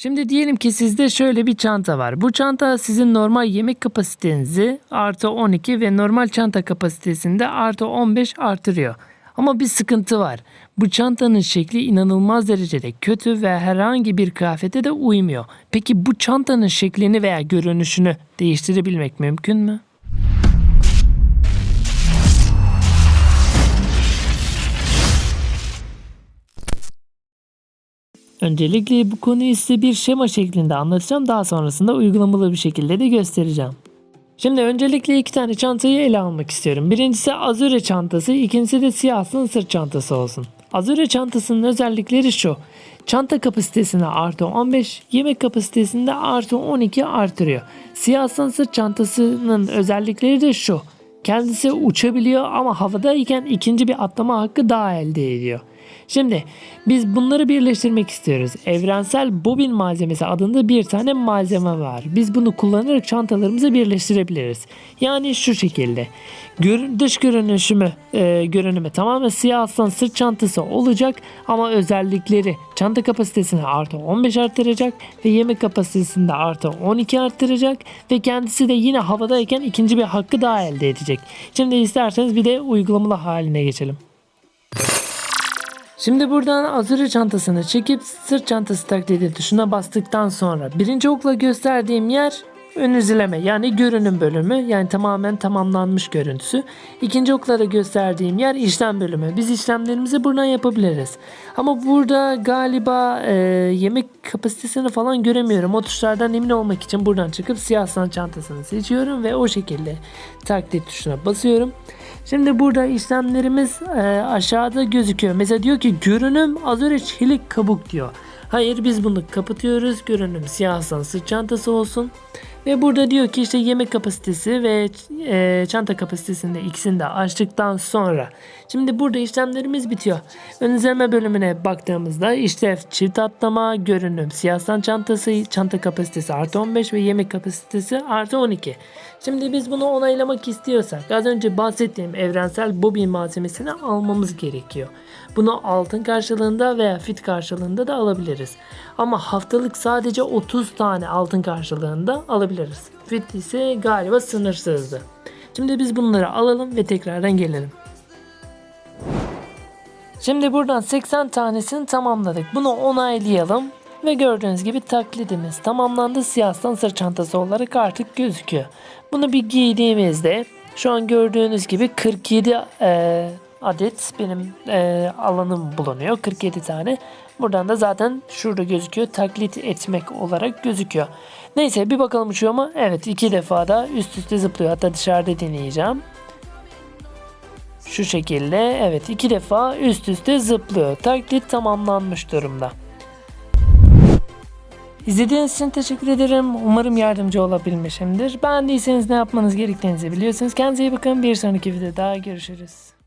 Şimdi diyelim ki sizde şöyle bir çanta var. Bu çanta sizin normal yemek kapasitenizi artı 12 ve normal çanta kapasitesinde artı 15 artırıyor. Ama bir sıkıntı var. Bu çantanın şekli inanılmaz derecede kötü ve herhangi bir kıyafete de uymuyor. Peki bu çantanın şeklini veya görünüşünü değiştirebilmek mümkün mü? Öncelikle bu konuyu size bir şema şeklinde anlatacağım. Daha sonrasında uygulamalı bir şekilde de göstereceğim. Şimdi öncelikle iki tane çantayı ele almak istiyorum. Birincisi Azure çantası, ikincisi de siyahsın sırt çantası olsun. Azure çantasının özellikleri şu. Çanta kapasitesine artı 15, yemek kapasitesinde artı 12 artırıyor. Siyahsın sırt çantasının özellikleri de şu. Kendisi uçabiliyor ama havadayken ikinci bir atlama hakkı daha elde ediyor. Şimdi biz bunları birleştirmek istiyoruz. Evrensel bobin malzemesi adında bir tane malzeme var. Biz bunu kullanarak çantalarımızı birleştirebiliriz. Yani şu şekilde. Gör- dış görünüşümü, e, görünümü tamamen siyah aslan sırt çantası olacak ama özellikleri çanta kapasitesini artı 15 artıracak ve yemek kapasitesini de artı 12 artıracak ve kendisi de yine havadayken ikinci bir hakkı daha elde edecek. Şimdi isterseniz bir de uygulamalı haline geçelim. Şimdi buradan Azure çantasını çekip sırt çantası taklidi tuşuna bastıktan sonra birinci okla gösterdiğim yer ön izleme yani görünüm bölümü yani tamamen tamamlanmış görüntüsü. İkinci okla da gösterdiğim yer işlem bölümü. Biz işlemlerimizi buradan yapabiliriz. Ama burada galiba e, yemek kapasitesini falan göremiyorum. O tuşlardan emin olmak için buradan çıkıp siyah san çantasını seçiyorum ve o şekilde taklit tuşuna basıyorum. Şimdi burada işlemlerimiz e, aşağıda gözüküyor. Mesela diyor ki görünüm Azure çelik kabuk diyor. Hayır biz bunu kapatıyoruz. Görünüm siyahsan sırt çantası olsun. Ve burada diyor ki işte yemek kapasitesi ve e, çanta kapasitesinde ikisini de açtıktan sonra. Şimdi burada işlemlerimiz bitiyor. Ön izleme bölümüne baktığımızda işlev çift atlama, görünüm, siyahsan çantası, çanta kapasitesi artı 15 ve yemek kapasitesi artı 12. Şimdi biz bunu onaylamak istiyorsak az önce bahsettiğim evrensel bobin malzemesini almamız gerekiyor. Bunu altın karşılığında veya fit karşılığında da alabiliriz. Ama haftalık sadece 30 tane altın karşılığında alabiliriz. Fit ise galiba sınırsızdı. Şimdi biz bunları alalım ve tekrardan gelelim. Şimdi buradan 80 tanesini tamamladık. Bunu onaylayalım. Ve gördüğünüz gibi taklidimiz tamamlandı. Siyahsan sırt çantası olarak artık gözüküyor. Bunu bir giydiğimizde şu an gördüğünüz gibi 47 e, adet benim e, alanım bulunuyor. 47 tane. Buradan da zaten şurada gözüküyor. Taklit etmek olarak gözüküyor. Neyse bir bakalım uçuyor mu? Evet iki defa da üst üste zıplıyor. Hatta dışarıda deneyeceğim. Şu şekilde evet iki defa üst üste zıplıyor. Taklit tamamlanmış durumda. İzlediğiniz için teşekkür ederim. Umarım yardımcı olabilmişimdir. Beğendiyseniz ne yapmanız gerektiğinizi biliyorsunuz. Kendinize iyi bakın. Bir sonraki videoda görüşürüz.